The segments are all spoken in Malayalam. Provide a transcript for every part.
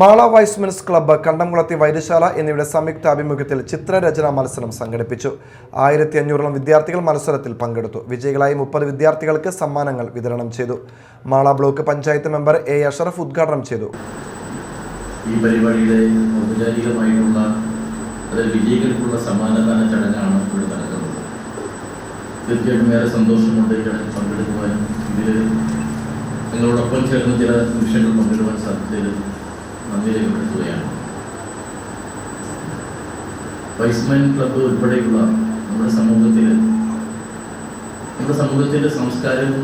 മാള വൈസ് വൈസ്മെൻസ് ക്ലബ്ബ് കണ്ടംകുളത്തി വൈദ്യശാല എന്നിവയുടെ സംയുക്ത ആഭിമുഖ്യത്തിൽ ചിത്രരചനാ മത്സരം സംഘടിപ്പിച്ചു. ആയിരത്തി അഞ്ഞൂറോളം വിദ്യാർത്ഥികൾ മത്സരത്തിൽ പങ്കെടുത്തു. വിജയികളായി മുപ്പത് വിദ്യാർത്ഥികൾക്ക് സമ്മാനങ്ങൾ വിതരണം ചെയ്തു. Mala block panchayat member A Ashraf ഉദ്ഘാടനം ചെയ്തു. ഈ പരിപാടിയുടെ ഔപചാരികമായിട്ടുള്ള അതിൽ വിജയികൾക്കുള്ള സമ്മാനദാന ചടങ്ങാണ് ഇവിടെ നടക്കുന്നത്. തീർച്ചയായിട്ടും ഏറെ സന്തോഷമുണ്ട് ഈ ചടങ്ങിൽ പങ്കെടുക്കുവാനും ഇതിൽ നിങ്ങളോടൊപ്പം ചേർന്ന് ചില നിമിഷങ്ങൾ പങ്കിടുവാൻ സാധിച്ചതിൽ നന്ദി രേഖപ്പെടുത്തുകയാണ് വൈസ്മാൻ ക്ലബ്ബ് ഉൾപ്പെടെയുള്ള നമ്മുടെ സമൂഹത്തിൽ നമ്മുടെ സമൂഹത്തിന്റെ സംസ്കാരവും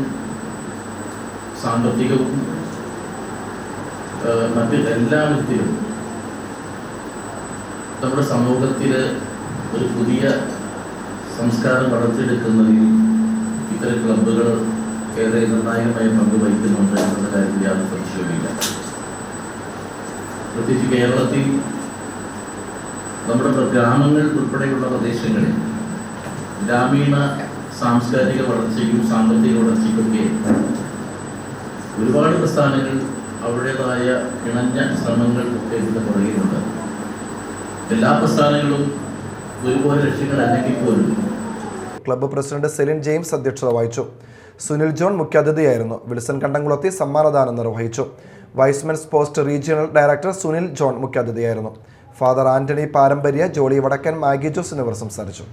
സാമ്പത്തികവും മറ്റ് എല്ലാ വിധത്തിലും നമ്മുടെ സമൂഹത്തിൽ ഒരു പുതിയ സംസ്കാരം വളർത്തിയെടുക്കുന്നതിൽ ഇത്തരം ക്ലബ്ബുകൾ ഏറെ നിർണായകമായ പങ്ക് വഹിക്കുന്നുണ്ട് എന്നുള്ള കാര്യത്തിൽ യാതൊരു സംശയവുമില്ല. പ്രത്യേകിച്ച് കേരളത്തിൽ നമ്മുടെ ഗ്രാമങ്ങൾ ഉൾപ്പെടെയുള്ള പ്രദേശങ്ങളിൽ ഗ്രാമീണ സാംസ്കാരിക വളർച്ചയ്ക്കും സാമ്പത്തിക വളർച്ചയ്ക്കൊക്കെ ഒരുപാട് പ്രസ്ഥാനങ്ങൾ അവരുടേതായ ഇണഞ്ഞ ശ്രമങ്ങൾ ഒക്കെ ഇവിടെ പുറകിലുണ്ട്. എല്ലാ പ്രസ്ഥാനങ്ങളും ഒരുപോലെ ലക്ഷ്യങ്ങൾ അല്ലെങ്കിൽ പോലും ക്ലബ്ബ് പ്രസിഡന്റ് സെലിൻ ജെയിംസ് അധ്യക്ഷത വഹിച്ചു. സുനിൽ ജോൺ മുഖ്യാതിഥിയായിരുന്നു. വിൽസൺ കണ്ടംകുളത്തി സമ്മാനദാനം നിർവഹിച്ചു. Y's Men's post regional director Sunil John മുഖ്യാതിഥിയായിരുന്നു. Father Antony പാരമ്പര്യ ജോളി വടക്കൻ മാഗി ജോസ് എന്നിവർ സംസാരിച്ചു.